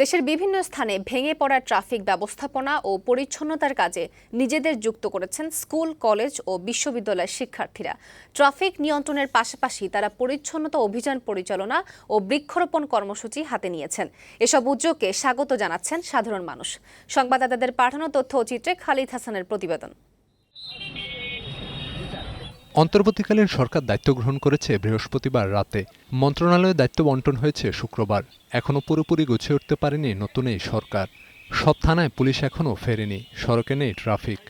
দেশের বিভিন্ন স্থানে ভেঙে পড়া ট্রাফিক ব্যবস্থাপনা ও পরিচ্ছন্নতার কাজে নিজেদের যুক্ত করেছেন স্কুল, কলেজ ও বিশ্ববিদ্যালয়ের শিক্ষার্থীরা। ট্রাফিক নিয়ন্ত্রণের পাশাপাশি তারা পরিচ্ছন্নতা অভিযান পরিচালনা ও বৃক্ষরোপণ কর্মসূচি হাতে নিয়েছেন। এসব উদ্যোগকে স্বাগত জানাচ্ছেন সাধারণ মানুষ। সংবাদদাতাদের পাঠানো তথ্য ও চিত্রে খালিদ হাসানের প্রতিবেদন। অন্তর্বর্তীকালীন সরকার দায়িত্ব গ্রহণ করেছে বৃহস্পতিবার রাতে। মন্ত্রণালয়ে দায়িত্ব বন্টন হয়েছে শুক্রবার। এখনও পুরোপুরি গুছিয়ে উঠতে পারেনি নতুন এই সরকার। সব থানায় পুলিশ এখনও ফেরেনি। সড়কে নেই ট্রাফিক।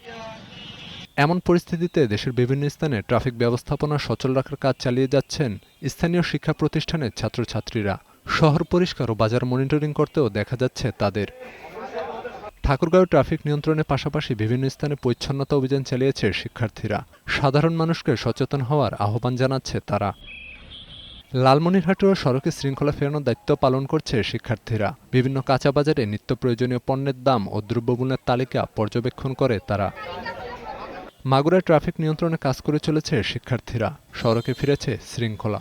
এমন পরিস্থিতিতে দেশের বিভিন্ন স্থানে ট্রাফিক ব্যবস্থাপনা সচল রাখার কাজ চালিয়ে যাচ্ছেন স্থানীয় শিক্ষা প্রতিষ্ঠানের ছাত্রছাত্রীরা। শহর পরিষ্কার ও বাজার মনিটরিং করতেও দেখা যাচ্ছে তাদের। ঠাকুরগাঁও ট্রাফিক নিয়ন্ত্রণের পাশাপাশি বিভিন্ন স্থানে পরিচ্ছন্নতা অভিযান চালিয়েছে শিক্ষার্থীরা। সাধারণ মানুষকে সচেতন হওয়ার আহ্বান জানাচ্ছে তারা। লালমনিরহাটেও সড়কে শৃঙ্খলা ফেরানোর দায়িত্ব পালন করছে শিক্ষার্থীরা। বিভিন্ন কাঁচা বাজারে নিত্য প্রয়োজনীয় পণ্যের দাম ও দ্রব্যমূল্যের তালিকা পর্যবেক্ষণ করে তারা। মাগুরায় ট্রাফিক নিয়ন্ত্রণে কাজ করে চলেছে শিক্ষার্থীরা। সড়কে ফিরেছে শৃঙ্খলা।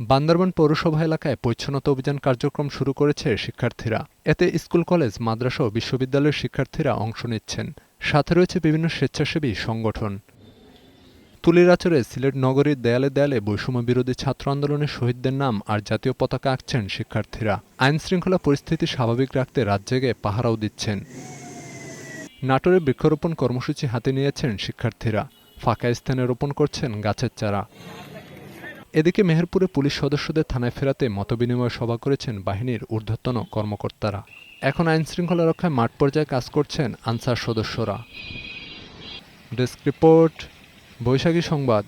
বান্দরবান পৌরসভা এলাকায় পরিচ্ছন্নতা অভিযান কার্যক্রম শুরু করেছে শিক্ষার্থীরা। এতে স্কুল, কলেজ, মাদ্রাসা ও বিশ্ববিদ্যালয়ের শিক্ষার্থীরা অংশ নিচ্ছেন। সাথে রয়েছে বিভিন্ন স্বেচ্ছাসেবী সংগঠন। তুলির আচরে সিলেট নগরীর দেয়ালে দেয়ালে বৈষম্য বিরোধী ছাত্র আন্দোলনের শহীদদের নাম আর জাতীয় পতাকা আঁকছেন শিক্ষার্থীরা। আইন শৃঙ্খলা পরিস্থিতি স্বাভাবিক রাখতে রাত জেগে পাহারাও দিচ্ছেন। নাটোরে বৃক্ষরোপণ কর্মসূচি হাতে নিয়েছেন শিক্ষার্থীরা। ফাঁকা স্থানে রোপণ করছেন গাছের চারা। এদিকে মেহেরপুরে পুলিশ সদস্যদের থানায় ফেরাতে মতবিনিময় সভা করেছেন বাহিনীর ঊর্ধ্বতন কর্মকর্তারা। এখন আইন শৃঙ্খলা রক্ষায় মাঠ পর্যায়ে কাজ করছেন আনসার সদস্যরা। ডেস্ক রিপোর্ট, বৈশাখী সংবাদ।